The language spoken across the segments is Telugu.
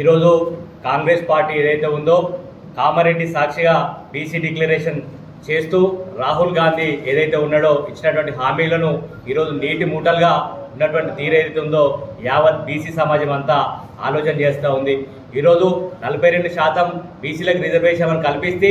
ఈరోజు కాంగ్రెస్ పార్టీ ఏదైతే ఉందో కామారెడ్డి సాక్షిగా బీసీ డిక్లరేషన్ చేస్తూ రాహుల్ గాంధీ ఏదైతే ఉన్నాడో ఇచ్చినటువంటి హామీలను ఈరోజు నీటి మూటలుగా ఉన్నటువంటి తీరు ఏదైతే ఉందో యావత్ బీసీ సమాజం అంతా ఆలోచన చేస్తూ ఉంది. ఈరోజు నలభై రెండు శాతం బీసీలకు రిజర్వేషన్ కల్పిస్తే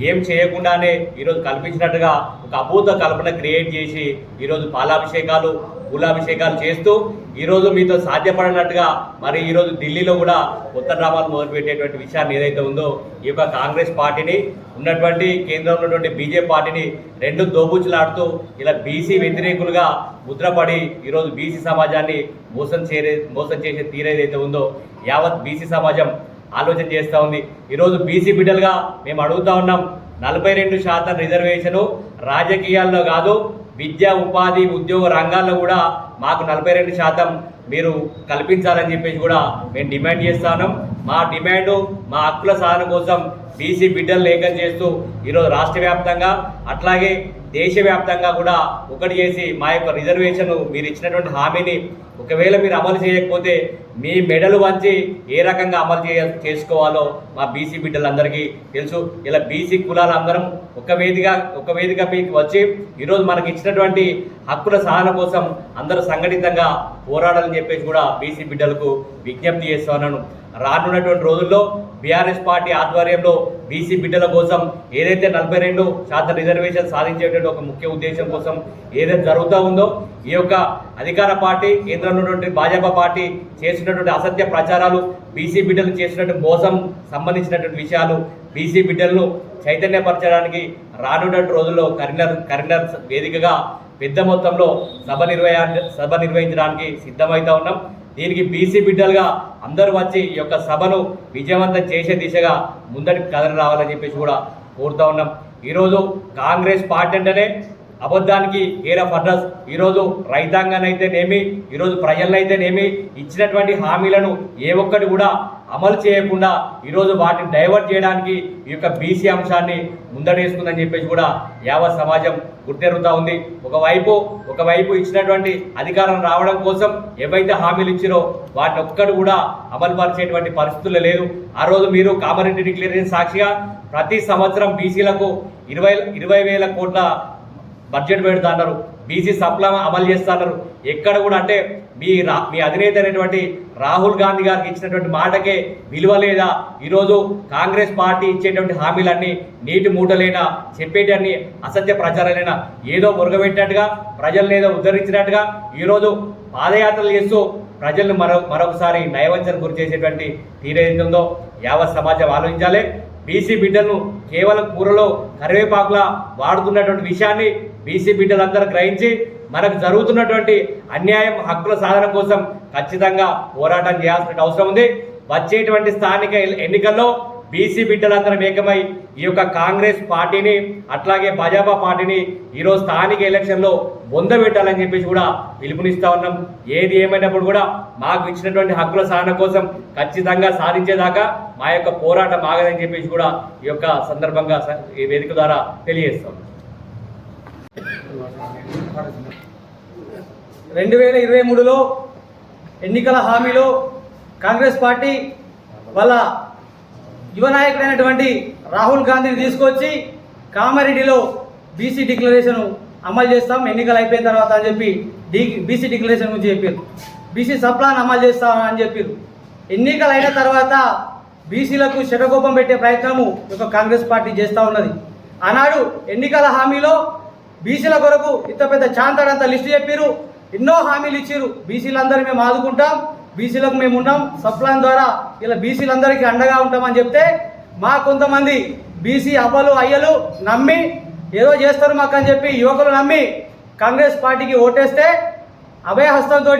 ఏం చేయకుండానే ఈరోజు కల్పించినట్టుగా ఒక అభూత కల్పన క్రియేట్ చేసి ఈరోజు పాలాభిషేకాలు పూలాభిషేకాలు చేస్తూ ఈరోజు మీతో సాధ్యపడినట్టుగా మరి ఈరోజు ఢిల్లీలో కూడా కొత్త డ్రామాలు మొదలుపెట్టేటువంటి విషయాన్ని ఏదైతే ఉందో ఈ యొక్క కాంగ్రెస్ పార్టీని ఉన్నటువంటి కేంద్రంలో ఉన్నటువంటి బీజేపీ పార్టీని రెండు దోబూచులాడుతూ ఇలా బీసీ వ్యతిరేకులుగా ముద్రపడి ఈరోజు బీసీ సమాజాన్ని మోసం చేరే మోసం చేసే తీరేదైతే ఉందో యావత్ బీసీ సమాజం ఆలోచన చేస్తూ ఉంది. ఈరోజు బీసీ బిడ్డలుగా మేము అడుగుతా ఉన్నాం నలభై రెండు శాతం రిజర్వేషను రాజకీయాల్లో కాదు విద్య ఉపాధి ఉద్యోగ రంగాల్లో కూడా మాకు నలభై రెండు శాతం మీరు కల్పించాలని చెప్పేసి కూడా మేము డిమాండ్ చేస్తాను మా డిమాండ్ మా హక్కుల సాధన కోసం బీసీ బిడ్డలు లేఖం చేస్తూ ఈరోజు రాష్ట్ర వ్యాప్తంగా అట్లాగే దేశవ్యాప్తంగా కూడా ఒకటి చేసి మా యొక్క రిజర్వేషన్ మీరు ఇచ్చినటువంటి హామీని ఒకవేళ మీరు అమలు చేయకపోతే మీ మెడలు వంచి ఏ రకంగా అమలు చేయ చేసుకోవాలో మా బీసీ బిడ్డలందరికీ తెలుసు. ఇలా బీసీ కులాలందరం ఒక వేదిక ఒక వేదిక మీకు వచ్చి ఈరోజు మనకి ఇచ్చినటువంటి హక్కుల సాధన కోసం అందరూ సంఘటితంగా పోరాడాలని చెప్పేసి కూడా బీసీ బిడ్డలకు విజ్ఞప్తి చేస్తున్నాను రానున్నటువంటి రోజుల్లో బీఆర్ఎస్ పార్టీ ఆధ్వర్యంలో బీసీ బిడ్డల కోసం ఏదైతే నలభై రెండు శాతం రిజర్వేషన్ సాధించేటువంటి ఒక ముఖ్య ఉద్దేశం కోసం ఏదైతే జరుగుతూ ఉందో ఈ యొక్క అధికార పార్టీ కేంద్రంలో ఉన్నటువంటి భాజపా పార్టీ చేసినటువంటి అసత్య ప్రచారాలు బీసీ బిడ్డలు చేసినటువంటి మోసం సంబంధించినటువంటి విషయాలు బీసీ బిడ్డలను చైతన్యపరచడానికి రానున్నటువంటి రోజుల్లో కరీంనగర్ కరీంనగర్ వేదికగా పెద్ద మొత్తంలో సభ నిర్వహ సభ నిర్వహించడానికి సిద్ధమవుతా ఉన్నాం. దీనికి బీసీ బిడ్డలుగా అందరూ వచ్చి ఈ యొక్క సభను విజయవంతం చేసే దిశగా ముందటి కథలు రావాలని చెప్పేసి కూడా కోరుతా ఉన్నాం. ఈరోజు కాంగ్రెస్ పార్టీ అంటేనే అబద్ధానికి హీర ఫర్నస్ అడ్రస్ ఈరోజు రైతాంగానైతేనేమి ఈరోజు ప్రజలనైతేనేమి ఇచ్చినటువంటి హామీలను ఏ ఒక్కటి కూడా అమలు చేయకుండా ఈరోజు వాటిని డైవర్ట్ చేయడానికి ఈ యొక్క బీసీ అంశాన్ని ముందడేసుకుందని చెప్పేసి కూడా యావత్ సమాజం గుర్తెరుగుతూ ఉంది. ఒకవైపు ఒకవైపు ఇచ్చినటువంటి అధికారం రావడం కోసం ఏవైతే హామీలు ఇచ్చిరో వాటిని ఒక్కడు కూడా అమలు పరిచేటువంటి పరిస్థితుల్లో లేదు. ఆ రోజు మీరు కామారెడ్డి డిక్లరేషన్ సాక్షిగా ప్రతి సంవత్సరం బీసీలకు ఇరవై ఇరవై వేల కోట్ల బడ్జెట్ పెడతా అన్నారు. బీసీ సప్లా అమలు చేస్తా అన్నారు. ఎక్కడ కూడా అంటే మీ రా మీ అధినేత అయినటువంటి రాహుల్ గాంధీ గారికి ఇచ్చినటువంటి మాటకే విలువ లేదా. ఈరోజు కాంగ్రెస్ పార్టీ ఇచ్చేటువంటి హామీలన్నీ నీటి మూటలైనా చెప్పేటన్ని అసత్య ప్రచారాలైనా ఏదో మురగబెట్టినట్టుగా ప్రజలను ఏదో ఉద్ధరించినట్టుగా ఈరోజు పాదయాత్రలు చేస్తూ ప్రజలను మరో మరొకసారి నయవంచన గురి చేసేటువంటి తీరేది ఉందో యావత్ సమాజం ఆలోచించాలి. బీసీ బిడ్డలను కేవలం కూరలో కరివేపాకులా వాడుతున్నటువంటి విషయాన్ని బీసీ బిడ్డలందరూ గ్రహించి మనకు జరుగుతున్నటువంటి అన్యాయం హక్కుల సాధన కోసం ఖచ్చితంగా పోరాటం చేయాల్సిన అవసరం ఉంది. వచ్చేటువంటి స్థానిక ఎన్నికల్లో బీసీ బిడ్డలందరం ఏకమై ఈ యొక్క కాంగ్రెస్ పార్టీని అట్లాగే భాజపా పార్టీని ఈరోజు స్థానిక ఎలక్షన్లో బొందబెట్టాలని చెప్పేసి కూడా పిలుపునిస్తా ఉన్నాం. ఏది ఏమైనప్పుడు కూడా మాకు ఇచ్చినటువంటి హక్కుల సాధన కోసం ఖచ్చితంగా సాధించేదాకా మా యొక్క పోరాటం ఆగదని చెప్పేసి కూడా ఈ యొక్క సందర్భంగా ఈ వేదిక ద్వారా తెలియజేస్తాం రెండు వేల ఇరవై మూడులో ఎన్నికల హామీలో కాంగ్రెస్ పార్టీ వాళ్ళ యువ నాయకుడైనటువంటి రాహుల్ గాంధీని తీసుకొచ్చి కామారెడ్డిలో బీసీ డిక్లరేషన్ అమలు చేస్తాం ఎన్నికలు అయిపోయిన తర్వాత అని చెప్పి డి బీసీ డిక్లరేషన్ గురించి చెప్పారు బీసీ సప్లాన్ అమలు చేస్తాం అని చెప్పారు ఎన్నికలు అయిన తర్వాత బీసీలకు శటకోపం పెట్టే ప్రయత్నము ఒక యొక్క కాంగ్రెస్ పార్టీ చేస్తూ ఉన్నది. ఆనాడు ఎన్నికల హామీలో బీసీల కొరకు ఇంత పెద్ద చాంతాడంత లిస్టు చెప్పారు ఎన్నో హామీలు ఇచ్చారు బీసీలందరూ మేము ఆదుకుంటాం. బీసీలకు మేము ఉన్నాం. సప్లాన్ ద్వారా ఇలా బీసీలందరికీ అండగా ఉంటామని చెప్తే మా కొంతమంది బీసీ అవ్వలు అయ్యలు నమ్మి ఏదో చేస్తారు మాకు అని చెప్పి యువకులు నమ్మి కాంగ్రెస్ పార్టీకి ఓటేస్తే అభయహస్తంతో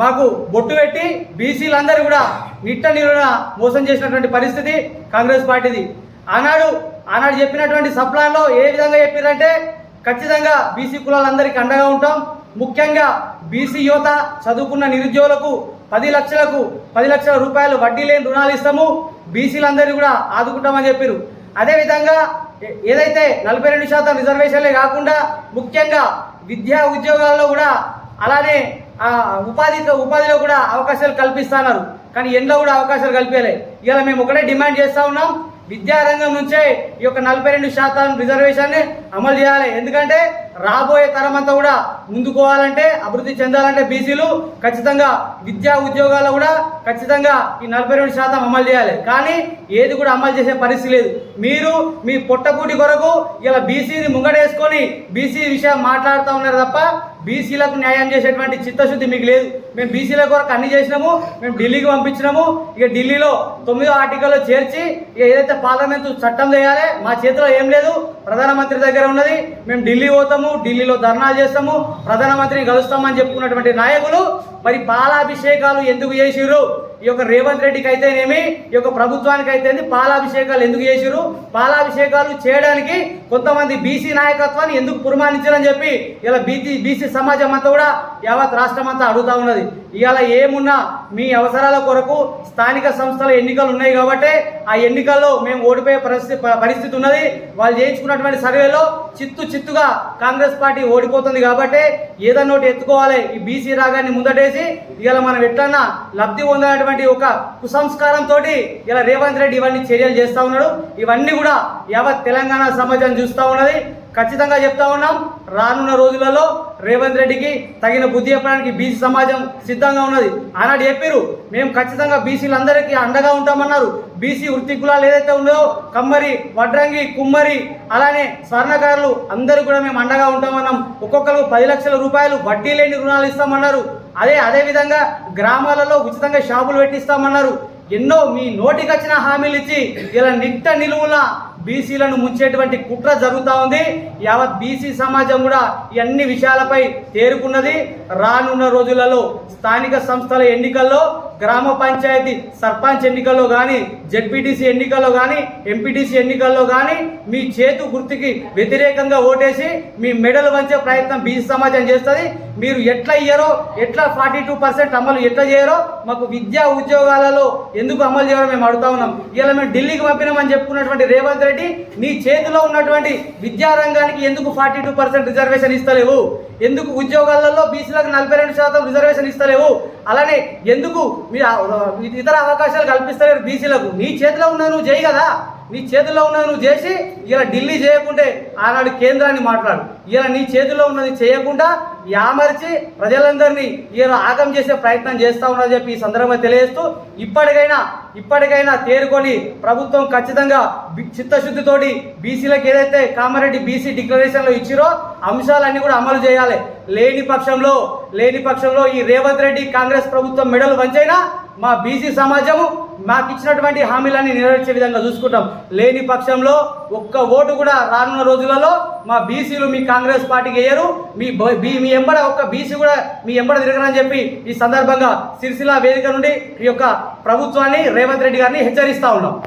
మాకు బొట్టు పెట్టి బీసీలందరూ కూడా నిట్ట నిరుణ మోసం చేసినటువంటి పరిస్థితి కాంగ్రెస్ పార్టీది. ఆనాడు ఆనాడు చెప్పినటువంటి సప్లాన్లో ఏ విధంగా చెప్పారంటే ఖచ్చితంగా బీసీ కులాలందరికీ అండగా ఉంటాం. ముఖ్యంగా బీసీ యువత చదువుకున్న నిరుద్యోగులకు పది లక్షలకు పది లక్షల రూపాయలు వడ్డీ లేని రుణాలు ఇస్తాము. బీసీలందరినీ కూడా ఆదుకుంటామని చెప్పారు అదేవిధంగా ఏదైతే నలభై రెండు శాతం రిజర్వేషన్లే కాకుండా ముఖ్యంగా విద్యా ఉద్యోగాల్లో కూడా అలానే ఉపాధి ఉపాధిలో కూడా అవకాశాలు కల్పిస్తున్నారు. కానీ ఎండ్లో కూడా అవకాశాలు కల్పించలే ఇలా మేము ఒకటే డిమాండ్ చేస్తూ ఉన్నాం. విద్యారంగం నుంచే ఈ యొక్క నలభై రెండు శాతం రిజర్వేషన్ని అమలు చేయాలి. ఎందుకంటే రాబోయే తరం అంతా కూడా ముందుకోవాలంటే అభివృద్ధి చెందాలంటే బీసీలు ఖచ్చితంగా విద్యా ఉద్యోగాల్లో కూడా ఖచ్చితంగా ఈ నలభై రెండు శాతం అమలు చేయాలి. కానీ ఏది కూడా అమలు చేసే పరిస్థితి లేదు. మీరు మీ పొట్టకూటి కొరకు ఇలా బీసీని ముంగడేసుకొని బీసీ విషయం మాట్లాడుతూ ఉన్నారు తప్ప బీసీలకు న్యాయం చేసేటువంటి చిత్తశుద్ధి మీకు లేదు. మేము బీసీల కొరకు అన్ని చేసినాము మేము ఢిల్లీకి పంపించినాము. ఇక ఢిల్లీలో తొమ్మిదో ఆర్టికల్లో చేర్చి ఇక ఏదైతే పార్లమెంటు చట్టం చేయాలి మా చేతిలో ఏం లేదు. ప్రధానమంత్రి దగ్గర ఉన్నది. మేము ఢిల్లీ పోతాము ఢిల్లీలో ధర్నాలు చేస్తాము ప్రధానమంత్రిని కలుస్తామని చెప్పుకున్నటువంటి నాయకులు. మరి పాలాభిషేకాలు ఎందుకు చేసిరు ఈ యొక్క రేవంత్ రెడ్డికి అయితేనేమి? ఈ యొక్క ప్రభుత్వానికి అయితే పాలాభిషేకాలు ఎందుకు చేసిరు పాలాభిషేకాలు చేయడానికి కొంతమంది బీసీ నాయకత్వాన్ని ఎందుకు పురమానించారని చెప్పి ఇలా బీసీ బీసీ సమాజం అంతా కూడా యావత్ రాష్ట్రం అంతా అడుగుతా ఉన్నది. ఇవాళ ఏమున్నా మీ అవసరాల కొరకు స్థానిక సంస్థల ఎన్నికలు ఉన్నాయి కాబట్టి ఆ ఎన్నికల్లో మేము ఓడిపోయే పరిస్థితి పరిస్థితి ఉన్నది. వాళ్ళు చేయించుకున్నటువంటి సర్వేలో చిత్తు చిత్తుగా కాంగ్రెస్ పార్టీ ఓడిపోతుంది కాబట్టి ఏదన్నోటి ఒకటి ఎత్తుకోవాలి ఈ బీసీ రాగాన్ని ముందటేసి. ఇలా మనం ఎట్లన్నా లబ్ధి పొందినటువంటి ఒక కుసంస్కారంతో ఇలా రేవంత్ రెడ్డి ఇవన్నీ చర్యలు చేస్తూ ఉన్నాడు. ఇవన్నీ కూడా యావత్ తెలంగాణ సమాజం చూస్తూ ఉన్నది. ఖచ్చితంగా చెప్తా ఉన్నాం. రానున్న రోజులలో రేవంత్ రెడ్డికి తగిన బుద్ధి చెప్పడానికి బీసీ సమాజం సిద్ధంగా ఉన్నది. ఆనాడు చెప్పారు మేము ఖచ్చితంగా బీసీలందరికీ అండగా ఉంటామన్నారు. బీసీ వృత్తి కులాలు ఏదైతే ఉన్నాయో కమ్మరి వడ్రంగి కుమ్మరి అలానే స్వర్ణకారులు అందరూ కూడా మేము అండగా ఉంటామన్నాం. ఒక్కొక్కరు పది లక్షల రూపాయలు వడ్డీ లేని రుణాలు ఇస్తామన్నారు. అదే అదేవిధంగా గ్రామాలలో ఉచితంగా షాపులు పెట్టిస్తామన్నారు. ఎన్నో మీ నోటికి వచ్చిన హామీలు ఇచ్చి ఇలా నిట్ట నిలువున బీసీలను ముంచేటువంటి కుట్ర జరుగుతూ ఉంది. యావత్ బీసీ సమాజం కూడా ఇవన్నీ అన్ని విషయాలపై తేరుకున్నది. రానున్న రోజులలో స్థానిక సంస్థల ఎన్నికల్లో గ్రామ పంచాయతీ సర్పంచ్ ఎన్నికల్లో కానీ జెడ్పీటీసీ ఎన్నికల్లో కానీ ఎంపీటీసీ ఎన్నికల్లో కానీ మీ చేతు గుర్తుకి వ్యతిరేకంగా ఓటేసి మీ మెడలు వంచే ప్రయత్నం బీసీ సమాజం చేస్తుంది. మీరు ఎట్లా ఇయ్యారో ఎట్లా ఫార్టీ టూ పర్సెంట్ అమలు ఎట్లా చేయరో మాకు విద్యా ఉద్యోగాలలో ఎందుకు అమలు చేయాలో మేము అడుగుతా ఉన్నాం. ఇలా మేము ఢిల్లీకి పంపినామని చెప్పుకున్నటువంటి రేవంత్ రెడ్డి నీ చేతిలో ఉన్నటువంటి విద్యారంగానికి ఎందుకు ఫార్టీ టూ పర్సెంట్ రిజర్వేషన్ ఇస్తలేవు? ఎందుకు ఉద్యోగాలలో బీసీలకు నలభై రెండు శాతం రిజర్వేషన్ ఇస్తలేవు? అలానే ఎందుకు మీ ఇతర అవకాశాలు కల్పిస్తలేరు బీసీలకు? నీ చేతిలో ఉన్న నువ్వు చేయి కదా? నీ చేతిలో ఉన్నది నువ్వు చేసి ఇలా ఢిల్లీ చేయకుంటే ఆనాడు కేంద్రాన్ని మాట్లాడు. ఇలా నీ చేతిలో ఉన్నది చేయకుండా యామర్చి ప్రజలందరినీ ఇలా ఆగం చేసే ప్రయత్నం చేస్తా ఉన్నదని చెప్పి ఈ సందర్భంగా తెలియజేస్తూ ఇప్పటికైనా ఇప్పటికైనా తేరుకొని ప్రభుత్వం ఖచ్చితంగా చిత్తశుద్ధితోటి బీసీలకు ఏదైతే కామారెడ్డి బీసీ డిక్లరేషన్లో ఇచ్చిరో అంశాలన్నీ కూడా అమలు చేయాలి. లేని పక్షంలో లేని పక్షంలో ఈ రేవంత్ రెడ్డి కాంగ్రెస్ ప్రభుత్వం మెడలు వంచైనా మా బీసీ సమాజము మాకు ఇచ్చినటువంటి హామీలన్నీ నెరవేర్చే విధంగా చూసుకుంటాం. లేని పక్షంలో ఒక్క ఓటు కూడా రానున్న రోజులలో మా బీసీలు మీ కాంగ్రెస్ పార్టీకి వేయరు. మీ బ- బీ- మీ ఎంబడ ఒక్క బీసీ కూడా మీ ఎంబడ తిరగరని చెప్పి ఈ సందర్భంగా సిరిసిల్ల వేదిక నుండి ఈ యొక్క ప్రభుత్వాన్ని రేవంత్ రెడ్డి గారిని హెచ్చరిస్తూ ఉన్నాం.